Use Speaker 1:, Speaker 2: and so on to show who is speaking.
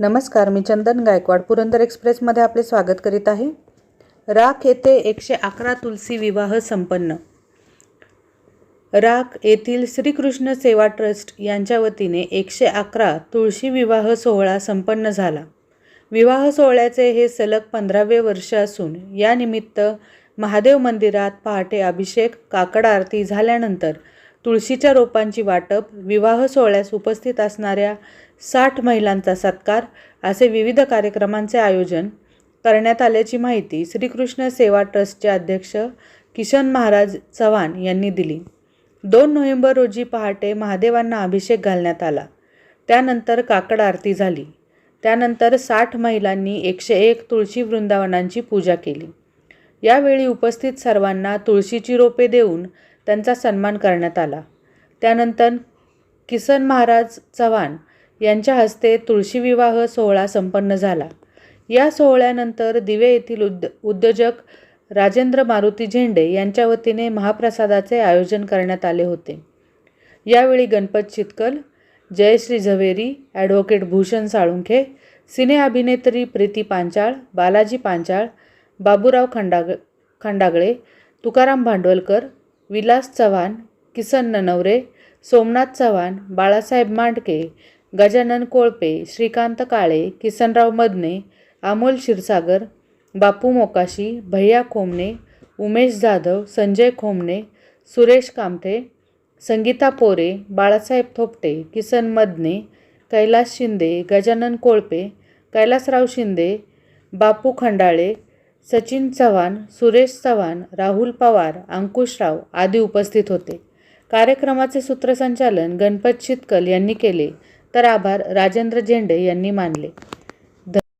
Speaker 1: नमस्कार मी चंदन गायकवाड पुरंदर एक्सप्रेसमध्ये आपले स्वागत करीत आहे. राख येथे एकशे अकरा तुलसी विवाह संपन्न. राख येथील श्रीकृष्ण सेवा ट्रस्ट यांच्या वतीने एकशे अकरा तुळशी विवाह सोहळा संपन्न झाला. विवाह सोहळ्याचे हे सलग पंधरावे वर्ष असून यानिमित्त महादेव मंदिरात पहाटे अभिषेक काकड आरती झाल्यानंतर तुळशीच्या रोपांची वाटप विवाह सोहळ्यास उपस्थित असणाऱ्या साठ महिलांचा सत्कार असे विविध कार्यक्रमांचे आयोजन करण्यात आल्याची माहिती श्रीकृष्ण सेवा ट्रस्टचे अध्यक्ष किशन महाराज चव्हाण यांनी दिली. दोन नोव्हेंबर रोजी पहाटे महादेवांना अभिषेक घालण्यात आला. त्यानंतर काकड आरती झाली. त्यानंतर साठ महिलांनी एकशे एक तुळशी वृंदावनांची पूजा केली. यावेळी उपस्थित सर्वांना तुळशीची रोपे देऊन त्यांचा सन्मान करण्यात आला. त्यानंतर किसन महाराज चव्हाण यांच्या हस्ते तुळशी विवाह सोहळा संपन्न झाला. या सोहळ्यानंतर दिवे येथील उद् उद्योजक राजेंद्र मारुती झेंडे यांच्या वतीने महाप्रसादाचे आयोजन करण्यात आले होते. यावेळी गणपत चितकल जयश्री झवेरी ॲडव्होकेट भूषण साळुंखे सिने अभिनेत्री प्रीती पांचाळ बालाजी पांचाळ बाबूराव खंडाग खंडागळे तुकाराम भांडवलकर विलास चव्हाण किसन ननवरे सोमनाथ चव्हाण बाळासाहेब मांडके गजानन कोळपे श्रीकांत काळे किसनराव मदने अमोल क्षीरसागर बापू मोकाशी भैया खोमणे उमेश जाधव संजय खोमणे सुरेश कामठे संगीता पोरे बाळासाहेब थोपटे किसन मदने कैलास शिंदे गजानन कोळपे कैलासराव शिंदे बापू खंडाळे सचिन चव्हाण सुरेश चव्हाण राहुल पवार अंकुशराव आदी उपस्थित होते. कार्यक्रमाचे सूत्रसंचालन गणपत शितकल यांनी केले तर आभार राजेंद्र झेंडे यांनी मानले.